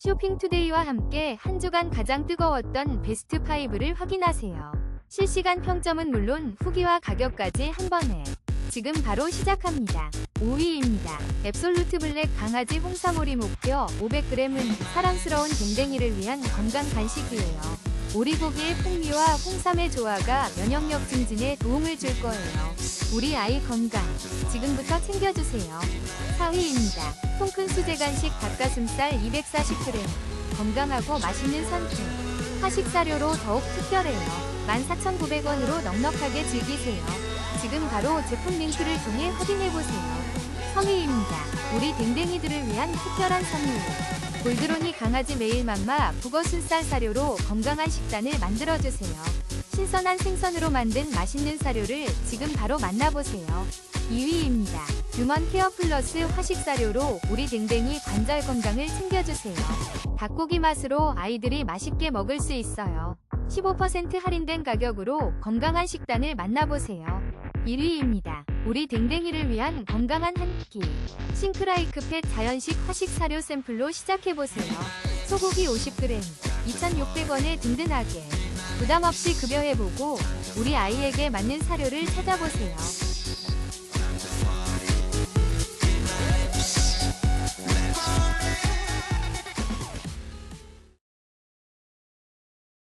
쇼핑투데이와 함께 한 주간 가장 뜨거웠던 베스트 5를 확인하세요. 실시간 평점은 물론 후기와 가격까지 한 번에 지금 바로 시작합니다. 5위입니다. 앱솔루트 블랙 강아지 홍사모리 목표 500g은 사랑스러운 댕댕이를 위한 건강 간식이에요. 오리고기의 풍미와 홍삼의 조화가 면역력 증진에 도움을 줄 거예요. 우리 아이 건강 지금부터 챙겨주세요. 4위입니다. 통큰 수제 간식 닭가슴살 240g 건강하고 맛있는 선택 화식 사료로 더욱 특별해요. 14,900원으로 넉넉하게 즐기세요. 지금 바로 제품 링크를 통해 확인해보세요. 성의입니다. 우리 댕댕이들을 위한 특별한 선물. 골드로니 강아지 매일 맘마 북어 순쌀 사료로 건강한 식단을 만들어주세요. 신선한 생선으로 만든 맛있는 사료를 지금 바로 만나보세요. 2위입니다. 휴먼 케어 플러스 화식 사료로 우리 댕댕이 관절 건강을 챙겨주세요. 닭고기 맛으로 아이들이 맛있게 먹을 수 있어요. 15% 할인된 가격으로 건강한 식단을 만나보세요. 1위입니다. 우리 댕댕이를 위한 건강한 한 끼. 싱크라이크 펫 자연식 화식 사료 샘플로 시작해보세요. 소고기 50g, 2,600원에 든든하게. 부담 없이 급여해보고 우리 아이에게 맞는 사료를 찾아보세요.